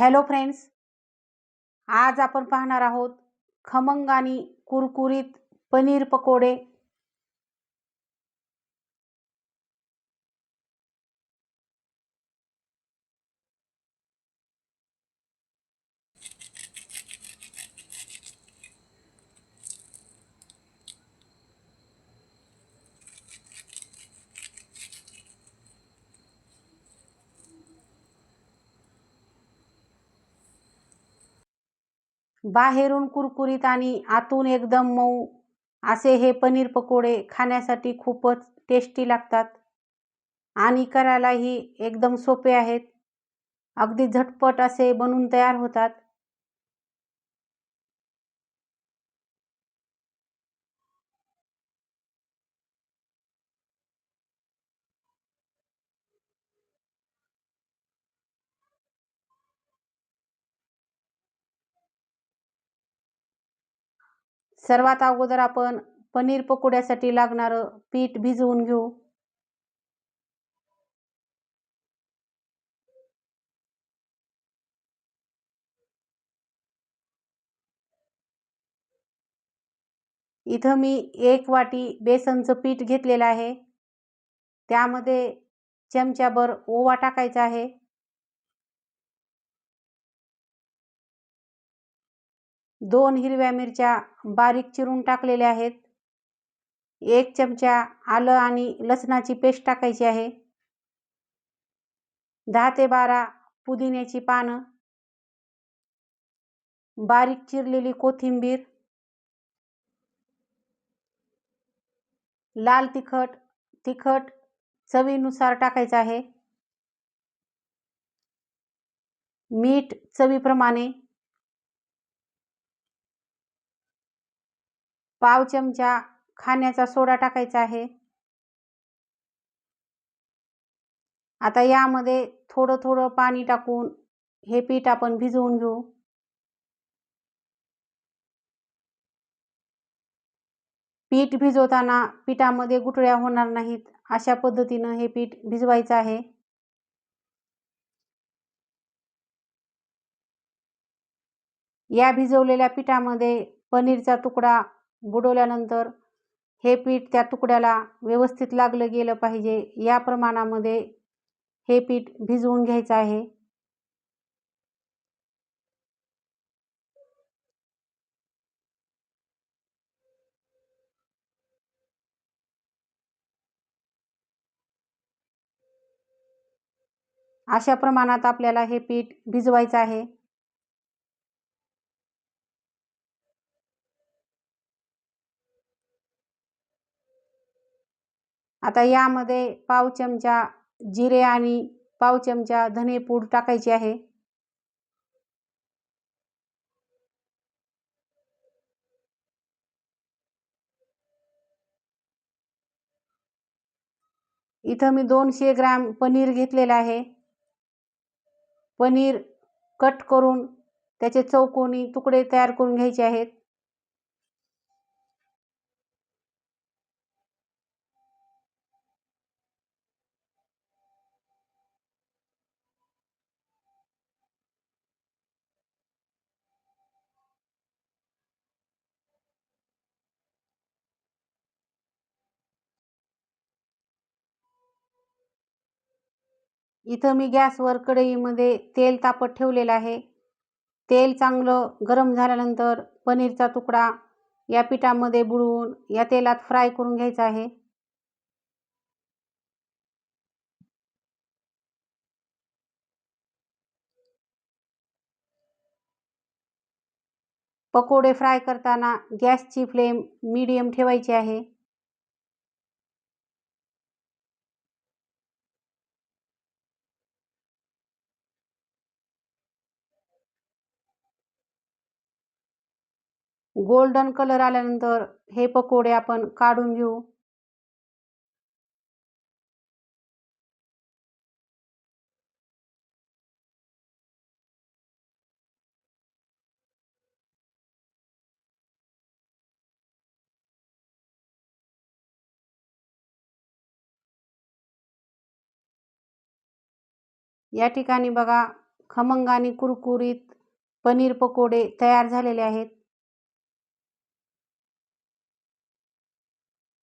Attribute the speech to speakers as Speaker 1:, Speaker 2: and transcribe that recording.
Speaker 1: Hello friends आज आपण पाहणार आहोत खमंग आणि कुरकुरीत पनीर पकोडे बाहेरून कुरकुरीत आणि आतून एकदम मऊ. असे हे पनीर पकोडे खाण्यासाठी खूपच टेस्टी लागतात. आणि करायलाही एकदम सोपे आहेत. अगदी झटपट असे बनून तयार होतात. सर्वात अगोदर आपण पनीर पकोड्यासाठी लागणारं पीठ भिजवून घेऊ. इथं मी एक वाटी बेसनचं पीठ घेतलेलं आहे. त्यामध्ये चमच्याभर ओवा टाकायचा आहे. दोन हिरव्या मिरच्या बारीक चिरून टाकलेल्या आहेत. एक चमचा आलं आणि लसणाची पेस्ट टाकायची आहे. दहा ते बारा पुदिन्याची पानं. बारीक चिरलेली कोथिंबीर. लाल तिखट तिखट चवीनुसार टाकायचं आहे. मीठ चवीप्रमाणे पाव चमचा खाण्याचा सोडा टाकायचा आहे. आता यामध्ये थोडं थोडं पाणी टाकून हे पीठ आपण भिजवून घेऊ. पीठ भिजवताना पिठामध्ये गुठळ्या होणार नाहीत अशा पद्धतीनं हे पीठ भिजवायचं आहे. या भिजवलेल्या पिठामध्ये पनीरचा तुकडा बुडवल्यानंतर हे पीठ त्या तुकड्याला व्यवस्थित लागलं गेलं पाहिजे. या प्रमाणामध्ये हे पीठ भिजवून घ्यायचं आहे. अशा प्रमाणात आपल्याला हे पीठ भिजवायचं आहे. आता यामध्ये पाव चमचा जिरे आणि पाव चमचा धनेपूड टाकायची आहे. इथं मी दोनशे ग्रॅम पनीर घेतलेलं आहे. पनीर कट करून त्याचे चौकोनी तुकडे तयार करून घ्यायचे आहेत. इथं मी गॅसवर कढईमध्ये तेल तापत ठेवलेलं आहे. तेल चांगलं गरम झाल्यानंतर पनीरचा तुकडा या पिठामध्ये बुडवून या तेलात फ्राय करून घ्यायचा आहे. पकोडे फ्राय करताना गॅसची फ्लेम मीडियम ठेवायची आहे. गोल्डन कलर आल्यानंतर हे पकोडे आपण काढून घेऊ. या ठिकाणी बघा खमंग आणि कुरकुरीत पनीर पकोडे तयार झालेले आहेत.